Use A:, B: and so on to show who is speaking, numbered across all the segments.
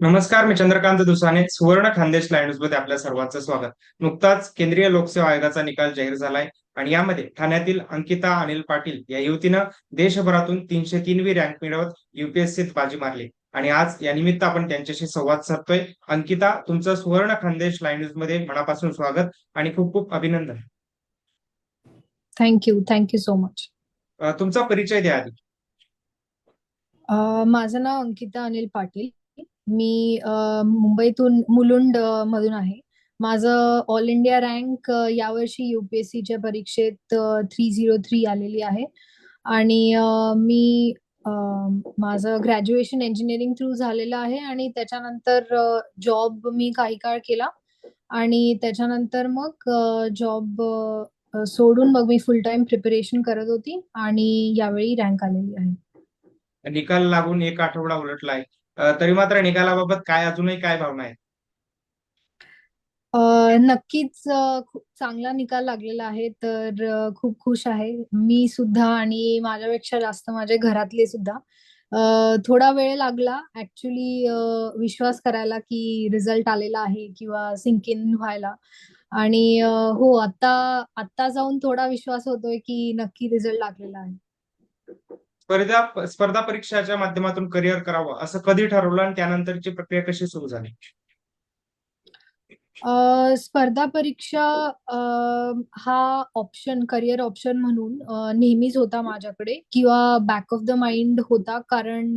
A: नमस्कार मी चंद्रकांत दुसाने. सुवर्ण खानदेश लाईन्समध्ये आपल्या सर्वांचं स्वागत. नुकताच केंद्रीय लोकसेवा आयोगाचा निकाल जाहीर झालाय आणि यामध्ये ठाण्यातील अंकिता अनिल पाटील या युवतीनं देशभरातून तीनशे तीनवी रँक मिळवत युपीएससीत बाजी मारली. आणि आज या निमित्त आपण त्यांच्याशी संवाद साधतोय. अंकिता तुमचं सुवर्ण खानदेश लाईन्समध्ये मनापासून स्वागत आणि खूप खूप अभिनंदन.
B: Thank you thank you so much.
A: तुमचा परिचय द्या आधी.
B: माझं नाव अंकिता अनिल पाटील. मी मुंबईतून मुलुंड मधून आहे. माझं ऑल इंडिया रँक यावर्षी युपीएससीच्या परीक्षेत थ्री झिरो थ्री आलेली आहे. आणि मी माझं ग्रॅज्युएशन इंजिनिअरिंग थ्रू झालेलं आहे आणि त्याच्यानंतर जॉब मी काही काळ केला. आणि त्याच्यानंतर मग जॉब सोडून मग मी फुल टाइम प्रिपरेशन करत होती आणि यावेळी रँक आलेली आहे.
A: निकाल लागून एक आठवडा उलटलाय तरी मात्र निकालाबाबत काय अजूनही काय भावना आहे
B: नक्कीच खूप चांगला निकाल लागलेला आहे तर खूप खुश आहे. मी सुद्धा आणि माझ्यापेक्षा जास्त माझे घरातले सुद्धा. थोडा वेळ लागला. ऍक्च्युली विश्वास करायला की रिझल्ट आलेला आहे किंवा सिंक इन व्हायला. आणि हो आता आता जाऊन थोडा विश्वास होतोय की नक्की रिझल्ट लागलेला आहे.
A: स्पर्धा स्पर्धा परीक्षाच्या माध्यमातून करिअर करावं असं कधी ठरवलं आणि त्यानंतरची प्रक्रिया कशी सुरू झाली?
B: स्पर्धा परीक्षा हा ऑप्शन करिअर ऑप्शन म्हणून नेहमीच होता माझ्याकडे किंवा बॅक ऑफ द माइंड होता. कारण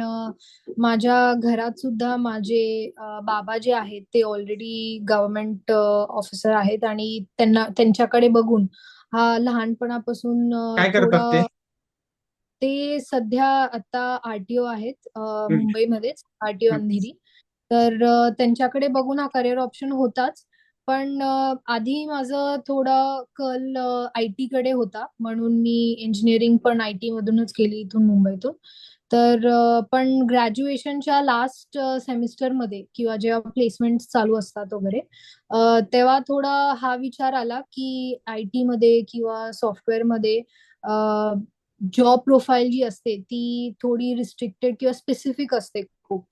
B: माझ्या घरात सुद्धा माझे बाबा जे आहेत ते ऑलरेडी गव्हर्नमेंट ऑफिसर आहेत आणि त्यांना त्यांच्याकडे बघून हा लहानपणापासून
A: ते
B: सध्या आता आरटीओ आहेत मुंबईमध्येच आरटीओ. अंधेरी. तर त्यांच्याकडे बघून हा करिअर ऑप्शन होताच. पण आधी माझं थोडं कल आय टी कडे होता. म्हणून मी इंजिनिअरिंग पण आय टी मधूनच केली इथून मुंबईतून. तर पण ग्रॅज्युएशनच्या लास्ट सेमिस्टरमध्ये किंवा जेव्हा प्लेसमेंट चालू असतात वगैरे तेव्हा थोडा हा विचार आला की आय टी मध्ये किंवा सॉफ्टवेअरमध्ये जॉब प्रोफाईल जी असते ती थोडी रिस्ट्रिक्टेड किंवा स्पेसिफिक असते खूप.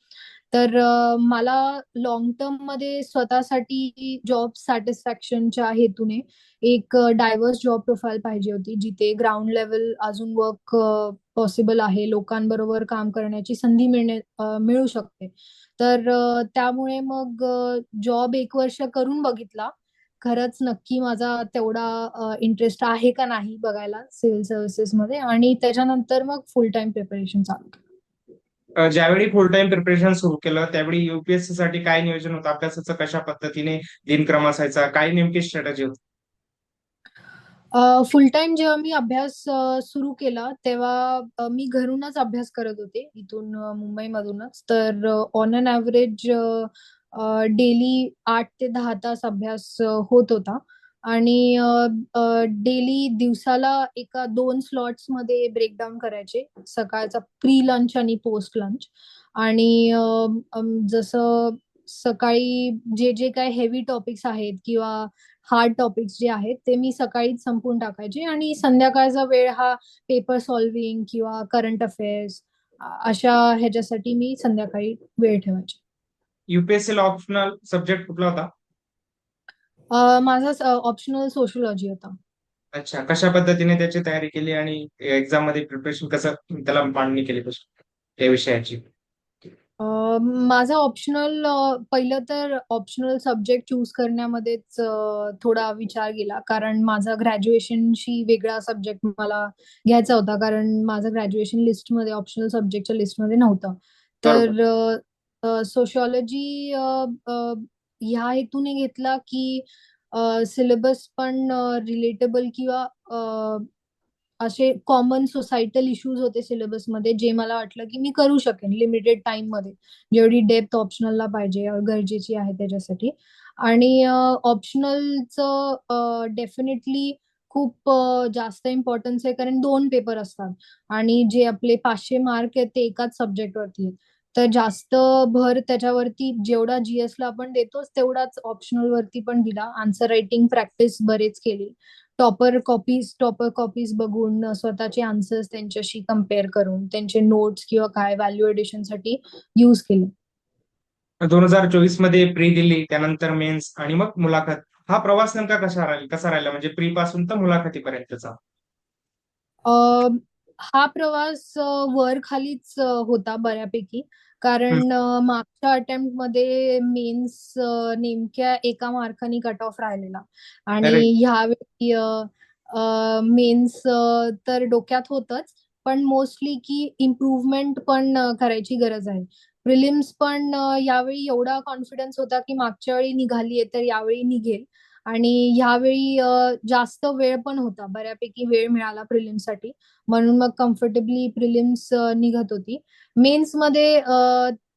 B: तर मला लॉंग टर्ममध्ये स्वतःसाठी जॉब सॅटिस्फॅक्शनच्या हेतूने एक डायव्हर्स जॉब प्रोफाईल पाहिजे होती जिथे ग्राउंड लेवल अजून वर्क पॉसिबल आहे लोकांबरोबर काम करण्याची संधी मिळणे मिळू शकते. तर त्यामुळे मग जॉब एक वर्ष करून बघितला खरंच नक्की माझा तेवढा इंटरेस्ट आहे का नाही बघायला सिव्हिल सर्व्हिसेस मध्ये आणि त्याच्यानंतर मग फुल टाइम प्रिपरेशन चालू केलं.
A: ज्यावेळी फुल टाइम प्रिपरेशन सुरू केलं त्यावेळी युपीएससी साठी काय नियोजन होतं? अभ्यासाचं कशा पद्धतीने दिनक्रम असायचा? काय नेमकी स्ट्रॅटेजी होती?
B: फुल टाइम जेव्हा मी अभ्यास सुरू केला तेव्हा मी घरूनच अभ्यास करत होते इथून मुंबईमधूनच. तर ऑन अन ॲव्हरेज डेली आठ ते दहा तास अभ्यास होत होता. आणि डेली दिवसाला एका दोन स्लॉट्समध्ये ब्रेकडाऊन करायचे. सकाळचा प्री लंच आणि पोस्ट लंच आणि जसं सकाळी जे जे काही हेवी टॉपिक्स आहेत किंवा हार्ड टॉपिक्स जे आहेत ते मी सकाळीच संपवून टाकायचे. आणि संध्याकाळचा वेळ हा पेपर सॉल्विंग किंवा करंट अफेअर्स अशा ह्याच्यासाठी मी संध्याकाळी वेळ ठेवायची.
A: युपीएससी ला ऑप्शनल सब्जेक्ट कुठला होता?
B: अ, माझा ऑप्शनल सोशोलॉजी होता.
A: अच्छा कशा पद्धतीने त्याची तयारी केली आणि एक्झाममध्ये प्रिपरेशन कसं त्याला मांडणी केली कशी त्या विषयाची?
B: अ, माझा ऑप्शनल पहिलं तर ऑप्शनल सब्जेक्ट चूज करण्यामध्येच अ, थोडा विचार गेला. कारण माझा ग्रॅज्युएशनशी वेगळा सब्जेक्ट मला घ्यायचा होता. कारण माझं ग्रॅज्युएशन लिस्टमध्ये ऑप्शनल सब्जेक्टच्या लिस्टमध्ये नव्हतं. तर सोशॉलॉजी ह्या हेतूने घेतला की सिलेबस पण रिलेटेबल किंवा असे कॉमन सोसायटल इश्यूज होते सिलेबसमध्ये जे मला वाटलं की मी करू शकेन लिमिटेड टाइममध्ये. जेवढी डेप्थ ऑप्शनलला पाहिजे गरजेची आहे त्याच्यासाठी. आणि ऑप्शनलचं डेफिनेटली खूप जास्त इम्पॉर्टन्स आहे कारण दोन पेपर असतात. आणि जे आपले पाचशे मार्क आहेत ते एकाच सब्जेक्टवरती आहेत. तर जास्त भर त्याच्यावरती जेवढा जीएस ला आपण देतोच तेवढाच ऑप्शनल वरती पण दिला. आन्सर रायटिंग प्रॅक्टिस बरेच केली. टॉपर कॉपीज टॉपर कॉपीज बघून स्वतःचे आन्सर्स त्यांच्याशी कंपेअर करून त्यांचे नोट्स किंवा काय व्हॅल्यू एडिशनसाठी युज केले.
A: दोन हजार चोवीसमध्ये प्री दिली त्यानंतर मेन्स आणि मग मुलाखत. हा प्रवास नेमका कसा राहिला कसा राहिला? म्हणजे प्री पासून तर मुलाखतीपर्यंतचा.
B: हा प्रवास वर खालीच होता बऱ्यापैकी. कारण मागच्या अटेम्प्टमध्ये मेन्स नेमक्या एका मार्काने कट ऑफ राहिलेला. आणि. ह्यावेळी मेन्स तर डोक्यात होतच पण मोस्टली की इम्प्रुव्हमेंट पण करायची गरज आहे. प्रिलिम्स पण यावेळी एवढा कॉन्फिडन्स होता की मागच्या वेळी निघालीये तर यावेळी निघेल. आणि ह्यावेळी जास्त वेळ पण होता. बऱ्यापैकी वेळ मिळाला प्रिलिम्ससाठी म्हणून मग कम्फर्टेबली प्रिलिम्स निघत होती. मेन्समध्ये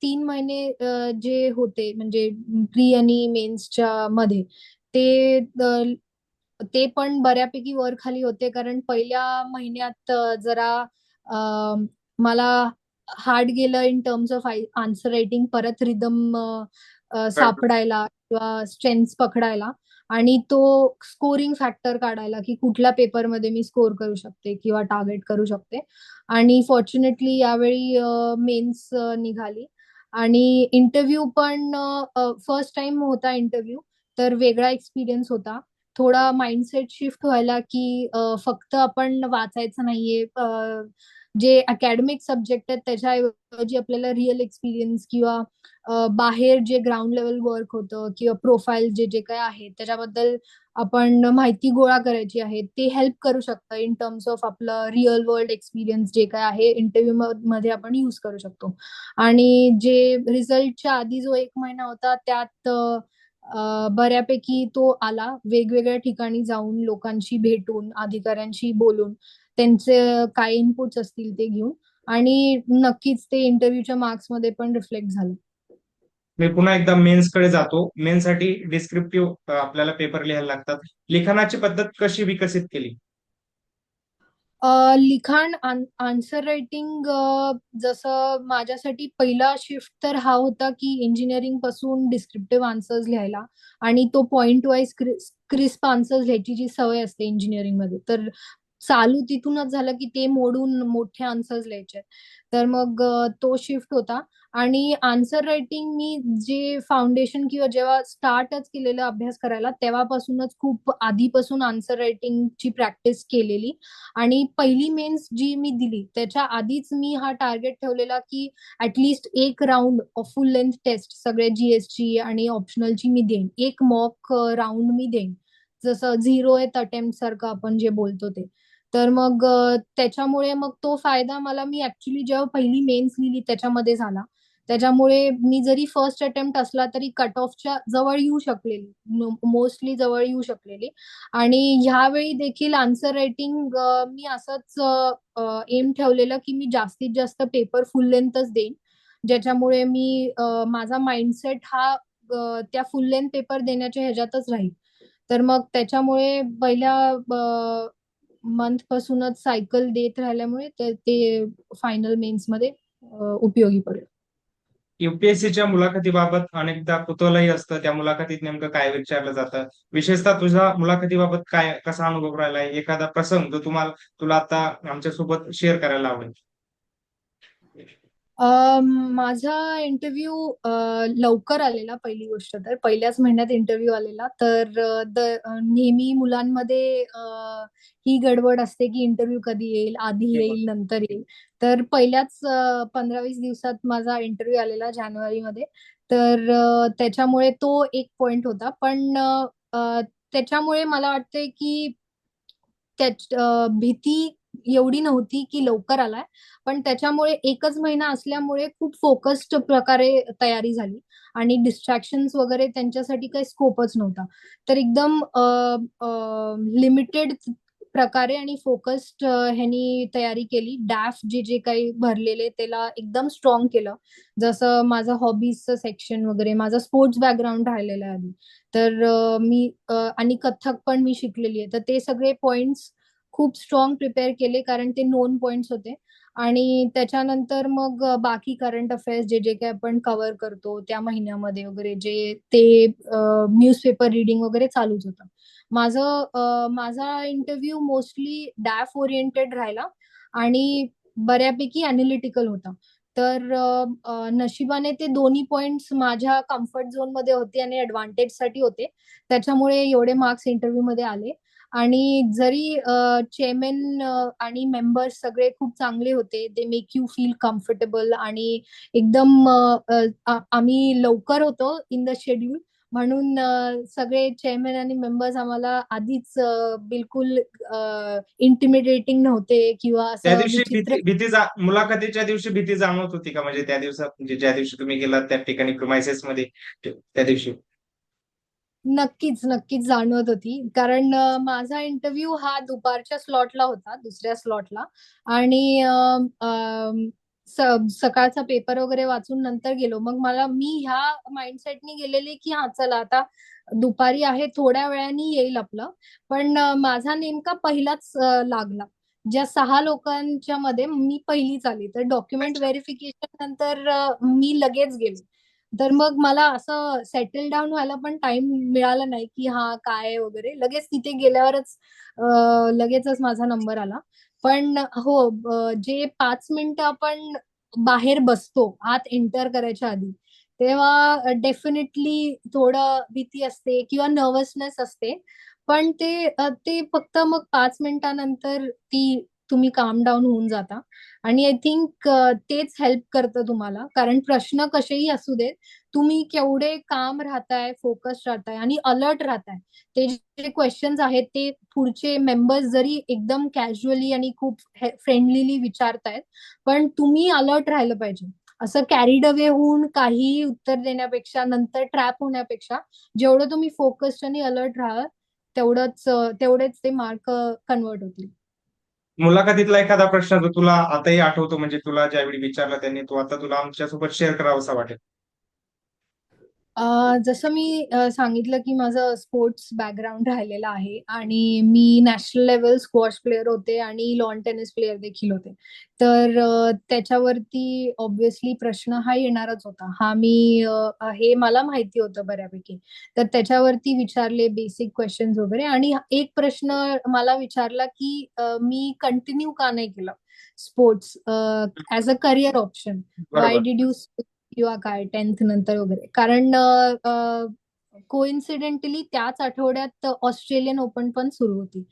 B: तीन महिने जे होते म्हणजे प्री आणि मेन्सच्या मध्ये ते ते पण बऱ्यापैकी वर खाली होते. कारण पहिल्या महिन्यात जरा मला हार्ड गेलं in terms of answer writing परत रिदम सापडायला किंवा स्ट्रेंथ पकडायला. आणि तो स्कोरिंग फॅक्टर काढायला की कुठल्या पेपरमध्ये मी स्कोर करू शकते किंवा टार्गेट करू शकते. आणि फॉर्च्युनेटली यावेळी मेन्स निघाली. आणि इंटरव्ह्यू पण फर्स्ट टाइम होता इंटरव्ह्यू तर वेगळा एक्सपिरियन्स होता. थोडा माइंडसेट शिफ्ट व्हायला की फक्त आपण वाचायचं नाहीये जे अकॅडमिक सब्जेक्ट आहेत त्याच्याऐवजी आपल्याला रिअल एक्सपिरियन्स किंवा बाहेर जे ग्राउंड लेवल वर्क होतं किंवा प्रोफाईल जे जे काय आहे त्याच्याबद्दल आपण माहिती गोळा करायची आहे ते हेल्प करू शकतं इन टर्म्स ऑफ आपलं रिअल वर्ल्ड एक्सपिरियन्स जे काय आहे इंटरव्ह्यू मध्ये आपण युज करू शकतो. आणि जे रिझल्टच्या आधी जो एक महिना होता त्यात बऱ्यापैकी तो आला. वेगवेगळ्या ठिकाणी जाऊन लोकांशी भेटून अधिकाऱ्यांशी बोलून. त्यांचे काय इनपुट्स असतील ते घेऊन. आणि नक्कीच ते इंटरव्ह्यूच्या मार्क्समध्ये पण रिफ्लेक्ट झालं.
A: मी पुन्हा एकदा मेन्सकडे जातो. मेन्ससाठी डिस्क्रिप्टिव्ह आपल्याला पेपर लिहायला लागतात. लिखाणाची पद्धत कशी विकसित केली?
B: लिखाण आन्सर रायटिंग जसं माझ्यासाठी पहिला शिफ्ट तर हा होता की इंजिनिअरिंगपासून डिस्क्रिप्टिव्ह आन्सर्स लिहायला. आणि तो पॉइंट वाईज क्रिस्प आन्सर्स लिहायची जी सवय असते इंजिनिअरिंगमध्ये. तर चालू तिथूनच झालं की ते मोडून मोठे आन्सर्स लिहायचे. तर मग तो शिफ्ट होता. आणि आन्सर रायटिंग मी जे फाउंडेशन किंवा जेव्हा स्टार्टच केलेलं अभ्यास करायला तेव्हापासूनच खूप आधीपासून आन्सर रायटिंगची प्रॅक्टिस केलेली. आणि पहिली मेन्स जी मी दिली त्याच्या आधीच मी हा टार्गेट ठेवलेला की ऍटलिस्ट एक राऊंड फुल लेंथ टेस्ट सगळे जीएसची आणि ऑप्शनलची मी देईन. एक मॉक राऊंड मी देईन. जसं झिरो एथ अटेम्प्ट सारखं आपण जे बोलतो ते. तर मग त्याच्यामुळे मग तो फायदा मला मी ऍक्च्युली जेव्हा पहिली मेन्स लिहिली त्याच्यामध्ये झाला. त्याच्यामुळे मी जरी फर्स्ट अटेम्प्ट असला तरी कट ऑफच्या जवळ येऊ शकलेली मोस्टली जवळ येऊ शकलेली. आणि ह्यावेळी देखील आन्सर रायटिंग मी असंच एम ठेवलेलं की मी जास्तीत जास्त पेपर फुल लेंथच देईन. ज्याच्यामुळे मी माझा माइंडसेट हा त्या फुल लेंथ पेपर देण्याच्या ह्याच्यातच राहील. तर मग त्याच्यामुळे पहिल्या मंथ पासूनच सायकल देत राहिल्यामुळे ते, ते फायनल मेन्समध्ये उपयोगी पडेल.
A: युपीएससीच्या मुलाखतीबाबत अनेकदा कुतूहलही असतं. त्या मुलाखतीत नेमकं काय विचारलं जातं? विशेषतः तुझ्या मुलाखतीबाबत काय कसा अनुभव राहिलाय? एखादा प्रसंग जो तुम्हाला तुला आता आमच्यासोबत शेअर करायला आवडेल.
B: माझा इंटरव्ह्यू लवकर आलेला पहिली गोष्ट तर. पहिल्याच महिन्यात इंटरव्ह्यू आलेला. तर द नेहमी मुलांमध्ये ही गडबड असते की इंटरव्ह्यू कधी येईल आधी येईल नंतर येईल. तर पहिल्याच पंधरा वीस दिवसात माझा इंटरव्ह्यू आलेला जानेवारीमध्ये. तर त्याच्यामुळे तो एक पॉइंट होता. पण त्याच्यामुळे मला वाटतंय की त्या भीती एवढी नव्हती की लवकर आलाय. पण त्याच्यामुळे एकच महिना असल्यामुळे खूप फोकस्ड प्रकारे तयारी झाली. आणि डिस्ट्रॅक्शन्स वगैरे त्यांच्यासाठी काही स्कोपच नव्हता. तर एकदम लिमिटेड प्रकारे आणि फोकस्ड ह्यांनी तयारी केली. डॅफ जे जे काही भरलेले त्याला एकदम स्ट्रॉंग केलं. जसं माझं हॉबीजचं सेक्शन वगैरे माझा स्पोर्ट्स बॅकग्राऊंड राहिलेला आहे आधी. तर मी आणि कथ्थक पण मी शिकलेली आहे. तर ते सगळे पॉइंट्स खूप स्ट्रॉंग प्रिपेअर केले कारण ते नोन पॉइंट्स होते. आणि त्याच्यानंतर मग बाकी करंट अफेअर्स जे जे काही आपण कव्हर करतो त्या महिन्यामध्ये वगैरे जे ते न्यूजपेपर रिडिंग वगैरे चालूच होतं. माझं माझा इंटरव्ह्यू मोस्टली डॅफ ओरिएंटेड राहिला आणि बऱ्यापैकी अनालिटिकल होता. तर नशिबाने ते दोन्ही पॉइंट्स माझ्या कम्फर्ट झोनमध्ये होते आणि ऍडव्हान्टेजसाठी होते. त्याच्यामुळे एवढे मार्क्स इंटरव्ह्यू मध्ये आले. आणि जरी चेअरमॅन आणि मेंबर्स सगळे खूप चांगले होते they make you feel comfortable आणि एकदम आम्ही लवकर होतो इन द शेड्यूल म्हणून सगळे चेअरमॅन आणि मेंबर्स आम्हाला आधीच बिलकुल इंटिमिडेटिंग नव्हते किंवा
A: भीती मुलाखतीच्या दिवशी भीती जाणवत होती का? म्हणजे त्या दिवसात म्हणजे ज्या दिवशी तुम्ही गेलात त्या ठिकाणी मध्ये त्या दिवशी.
B: नक्कीच नक्कीच जाणवत होती. कारण अ, माझा इंटरव्ह्यू हा दुपारच्या स्लॉटला होता दुसऱ्या स्लॉटला आणि अ, अम, स- सकाळचा पेपर वगैरे वाचून नंतर गेलो. मग मला मी ह्या माइंडसेटनी गेलेले की हा चला आता दुपारी आहे थोड्या वेळाने येईल आपलं. पण अ, माझा नेमका पहिलाच अ, लागला. ज्या सहा लोकांच्या मध्ये मी पहिलीच आली. तर डॉक्युमेंट
A: अच्छा.
B: व्हेरिफिकेशन नंतर अ, मी लगेच गेले. तर मग मला असं सेटल डाऊन व्हायला पण टाइम मिळाला नाही की हा काय वगैरे. लगेच तिथे गेल्यावरच लगेचच माझा नंबर आला. पण हो जे पाच मिनिटं आपण बाहेर बसतो आत एंटर करायच्या आधी तेव्हा डेफिनेटली थोडं भीती असते किंवा नर्वसनेस असते. पण ते ते फक्त मग पाच मिनिटानंतर ती तुम्ही काम डाऊन होऊन जाता. आणि आय थिंक तेच हेल्प करतं तुम्हाला. कारण प्रश्न कसेही असू देत तुम्ही केवढे काम राहताय फोकस राहताय आणि अलर्ट राहताय. ते जे क्वेश्चन्स आहेत ते पुढचे मेंबर्स जरी एकदम कॅज्युअली आणि खूप फ्रेंडलीली विचारतायत पण तुम्ही अलर्ट राहिलं पाहिजे. असं कॅरीड अवे होऊन काही उत्तर देण्यापेक्षा नंतर ट्रॅप होण्यापेक्षा जेवढं तुम्ही फोकस्ड आणि अलर्ट राहाल तेवढंच तेवढेच ते मार्क कन्वर्ट होतील.
A: मुलाखतीतला एखादा प्रश्न जो तुला आताही आठवतो म्हणजे तुला ज्यावेळी विचारला त्यांनी तो आता तुला आमच्यासोबत शेअर करावासा वाटेल.
B: अ, जसं मी अ, सांगितलं की माझं स्पोर्ट्स बॅकग्राऊंड राहिलेलं आहे आणि मी नॅशनल लेवल स्क्वॉश प्लेअर होते आणि लॉन टेनिस प्लेअर देखील होते. तर अ, त्याच्यावरती ऑब्व्हियसली प्रश्न हा येणारच होता. हा मी अ, हे मला माहिती होतं बऱ्यापैकी. तर त्याच्यावरती विचारले बेसिक क्वेश्चन्स वगैरे आणि एक प्रश्न मला विचारला की अ, मी कंटिन्यू का नाही केलं? Sports as a career option why
A: बरोबर.
B: डिड यू किंवा काय टेन्थ नंतर वगैरे. कारण कोइन्सिडेंटली त्याच आठवड्यात ऑस्ट्रेलियन ओपन पण सुरू होती.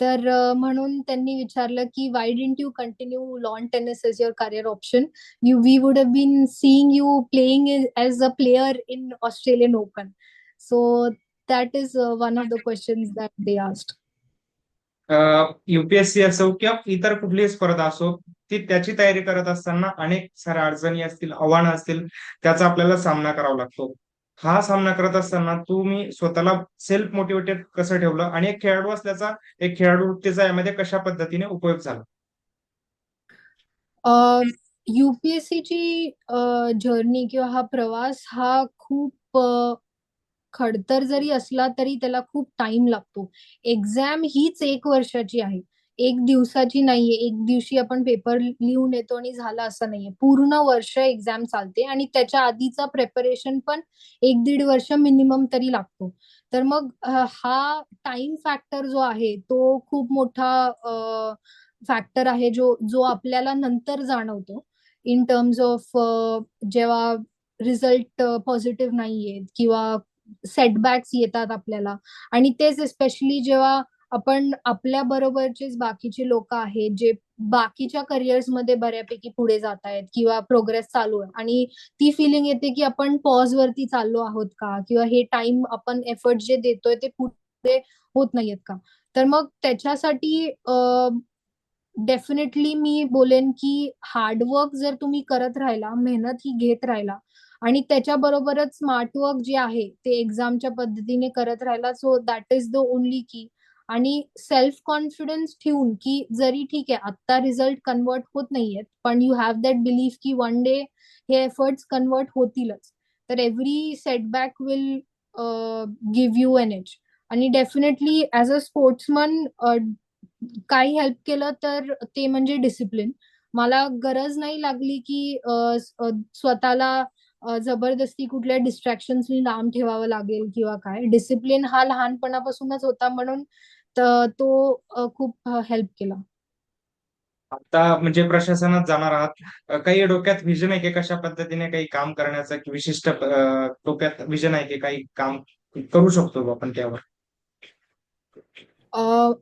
B: तर म्हणून त्यांनी विचारलं की why didn't you continue lawn tennis as your career option you we would have been seeing you playing as a player in Australian Open so that is one of the questions that they asked
A: UPSC असो किंवा इतर कुठलीही स्पर्धा असो ती त्याची तयारी करत असताना अनेक साऱ्या अडचणी असतील आव्हानं असतील त्याचा आपल्याला सामना करावा लागतो. हा सामना करत असताना तुम्ही स्वतःला सेल्फ मोटिवेटेड कसं ठेवलं आणि एक खेळाडू असल्याचा एक खेळाडू वृत्तीचा यामध्ये कशा पद्धतीने उपयोग झाला?
B: युपीएससीची जर्नी किंवा हा प्रवास हा खूप खडतर जरी असला तरी त्याला खूप टाइम लागतो. एक्झाम हीच एक वर्षाची आहे. एक दिवसाची नाहीये एक दिवशी आपण पेपर लिहून येतो आणि झालं असं नाहीये. पूर्ण वर्ष एक्झाम चालते आणि त्याच्या आधीचा प्रेपरेशन पण एक दीड वर्ष मिनिमम तरी लागतो. तर मग हा टाइम फॅक्टर जो आहे तो खूप मोठा फॅक्टर आहे जो जो आपल्याला नंतर जाणवतो. इन टर्म्स ऑफ जेव्हा रिझल्ट पॉझिटिव्ह नाहीये किंवा सेटबॅक्स येतात आपल्याला. आणि तेच एस्पेशली जेव्हा आपण आपल्या बरोबरचेच बाकीचे लोक आहेत जे बाकीच्या करिअर्समध्ये बऱ्यापैकी पुढे जात आहेत किंवा प्रोग्रेस चालू आहे. आणि ती फिलिंग येते की आपण पॉज वरती चाललो आहोत का? किंवा हे टाइम आपण एफर्ट जे देतोय ते पुढे होत नाहीयेत का? तर मग त्याच्यासाठी डेफिनेटली मी बोलेन की हार्डवर्क जर तुम्ही करत राहिला मेहनत ही घेत राहिला आणि त्याच्याबरोबरच स्मार्टवर्क जे आहे ते एक्झामच्या पद्धतीने करत राहिला so that is the only key आणि सेल्फ कॉन्फिडन्स ठेवून की जरी ठीक आहे आत्ता रिझल्ट कन्वर्ट होत नाहीयेत पण यू हॅव दॅट बिलीफ की वन डे हे एफर्ट्स कन्वर्ट होतीलच. तर every setback will give you an edge आणि डेफिनेटली ऍज अ स्पोर्ट्समन काही हेल्प केलं तर ते म्हणजे डिसिप्लिन मला गरज नाही लागली की uh, uh, स्वतःला uh, जबरदस्ती कुठल्या डिस्ट्रॅक्शन्सनी लांब ठेवावं लागेल किंवा काय. डिसिप्लिन हा लहानपणापासूनच होता म्हणून त- खूप हेल्प केला.
A: आता म्हणजे प्रशासनात जाणार आहात. काही डोक्यात विजन आहे की कशा पद्धतीने काही काम करण्याचं की विशिष्ट डोक्यात विजन आहे की काही काम करू शकतो आपण त्यावर?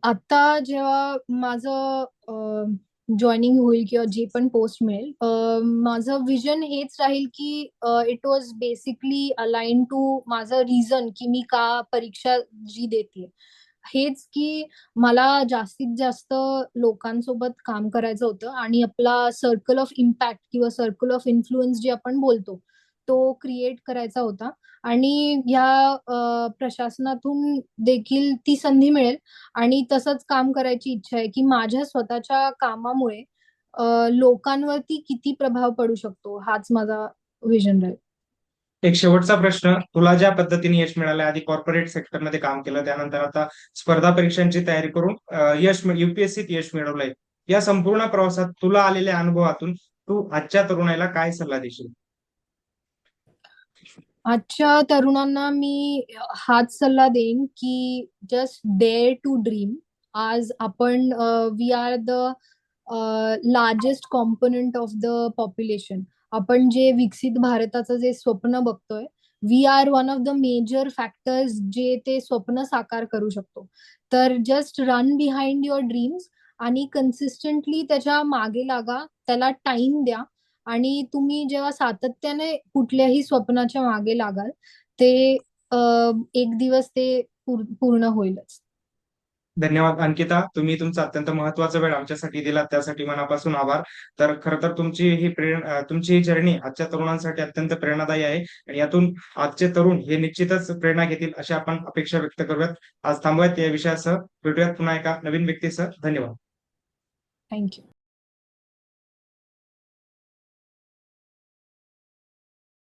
B: आता जेव्हा माझं जॉईनिंग होईल किंवा जे पण पोस्ट मिळेल माझं विजन हेच राहील की it was basically align to माझं रिझन की मी का परीक्षा जी देते हेच की मला जास्तीत जास्त लोकांसोबत काम करायचं होतं आणि आपला सर्कल ऑफ इम्पॅक्ट किंवा सर्कल ऑफ इन्फ्लुएन्स जे आपण बोलतो तो क्रिएट करायचा होता. आणि ह्या प्रशासनातून देखील ती संधी मिळेल. आणि तसंच काम करायची इच्छा आहे की माझ्या स्वतःच्या कामामुळे लोकांवरती किती प्रभाव पडू शकतो हाच माझा विजन राहील.
A: एक शेवटचा प्रश्न तुला ज्या पद्धतीने यश मिळालं आधी कॉर्पोरेट सेक्टरमध्ये काम केलं त्यानंतर आता स्पर्धा परीक्षांची तयारी करून यश युपीएससीत यश मिळवलंय. या संपूर्ण प्रवासात तुला आलेल्या अनुभवातून तू आजच्या तरुणाईला काय सल्ला देशील?
B: आजच्या तरुणांना मी हाच सल्ला देईन की जस्ट डेअर टू ड्रीम आज आपण we are the largest component of the population आपण जे विकसित भारताचं जे स्वप्न बघतोय we are one of the major factors जे ते स्वप्न साकार करू शकतो. तर just run behind your dreams आणि कन्सिस्टंटली त्याच्यामागे लागा त्याला टाइम द्या आणि तुम्ही जेव्हा सातत्याने कुठल्याही स्वप्नाच्या मागे लागाल ते एक दिवस ते पूर्ण होईलच.
A: धन्यवाद अंकिता. तुम्ही तुमचा अत्यंत महत्त्वाचा वेळ आमच्यासाठी दिला त्यासाठी मनापासून आभार. तर खर तर तुमची ही प्रेरणा तुमची ही जर्नी आजच्या तरुणांसाठी अत्यंत प्रेरणादायी आहे. आणि यातून आजचे तरुण हे निश्चितच प्रेरणा घेतील अशी आपण अपेक्षा व्यक्त करूयात. आज थांबूयात या विषयासह. भेटूयात पुन्हा एका नवीन व्यक्तीसह. धन्यवाद.
B: थँक्यू